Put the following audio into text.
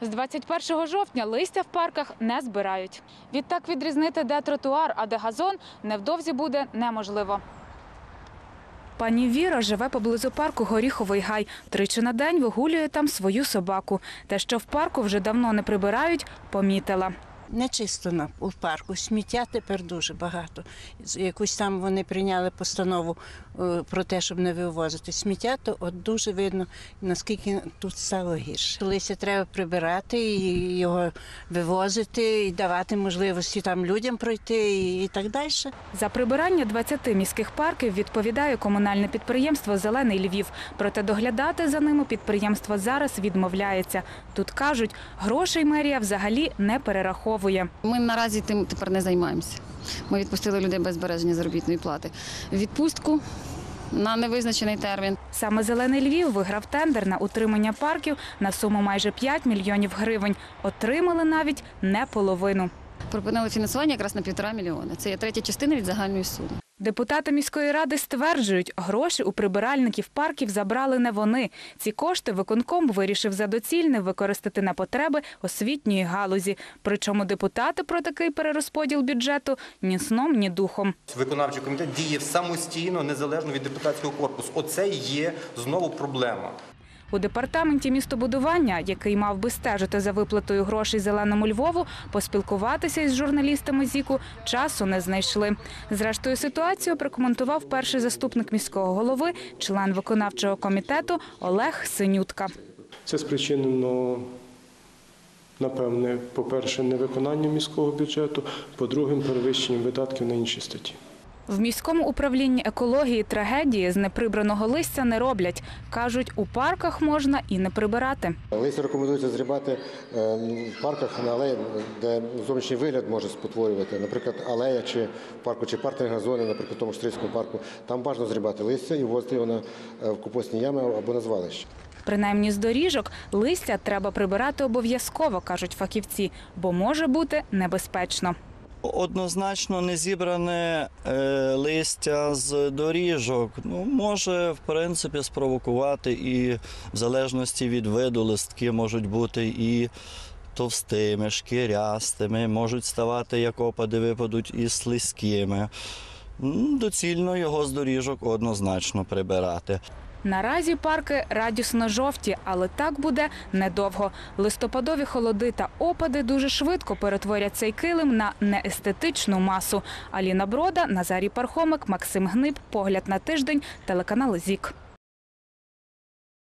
З 21 жовтня листя в парках не збирають. Відтак відрізнити, де тротуар, а де газон, невдовзі буде неможливо. Пані Віра живе поблизу парку Горіховий гай. Тричі на день вигулює там свою собаку. Те, що в парку вже давно не прибирають, помітила. Не чисто на у парку. Сміття тепер дуже багато. Якусь там вони прийняли постанову е, про те, щоб не вивозити сміття, то от дуже видно, наскільки тут стало гірше. Листя треба прибирати і його вивозити, і давати можливості там людям пройти і так далі. За прибирання 20 міських парків відповідає комунальне підприємство Зелений Львів. Проте доглядати за ними підприємство зараз відмовляється. Тут кажуть, грошей мерія взагалі не перераховує. Ми наразі тим тепер не займаємося. Ми відпустили людей без збереження заробітної плати. Відпустку на невизначений термін. Саме Зелений Львів виграв тендер на утримання парків на суму майже 5 мільйонів гривень. Отримали навіть не половину. Припинили фінансування якраз на півтора мільйона. Це є третя частина від загальної суми. Депутати міської ради стверджують, гроші у прибиральників парків забрали не вони. Ці кошти виконком вирішив за доцільне використати на потреби освітньої галузі. Причому депутати про такий перерозподіл бюджету ні сном, ні духом. Виконавчий комітет діє самостійно, незалежно від депутатського корпусу. Оце є знову проблема. У департаменті містобудування, який мав би стежити за виплатою грошей зеленому Львову, поспілкуватися із журналістами ЗІКу часу не знайшли. Зрештою, ситуацію прокоментував перший заступник міського голови, член виконавчого комітету Олег Синютка. Це спричинено, напевне, по-перше, невиконанням міського бюджету, по-друге, перевищенням видатків на інші статті. В міському управлінні екології трагедії з неприбраного листя не роблять. кажуть, у парках можна і не прибирати. Листя рекомендується зрібати е, в парках на алеї, де зовнішній вигляд може спотворювати. Наприклад, алея чи парку, чи паркінга зони, наприклад, в тому ж Стрийському парку. Там бажано зрібати листя і ввозити його е, в компостні ями або на звалище. Принаймні з доріжок листя треба прибирати обов'язково, кажуть фахівці, бо може бути небезпечно. Однозначно не зібране е, листя з доріжок ну, може в принципі спровокувати і в залежності від виду листки можуть бути і товстими, шкірястими, можуть ставати, як опади випадуть, і слизькими. Доцільно його з доріжок однозначно прибирати. Наразі парки радісно жовті, але так буде недовго. Листопадові холоди та опади дуже швидко перетворять цей килим на неестетичну масу. Аліна Брода, Назарій Пархомик, Максим Гниб. Погляд на тиждень. Телеканал ЗІК.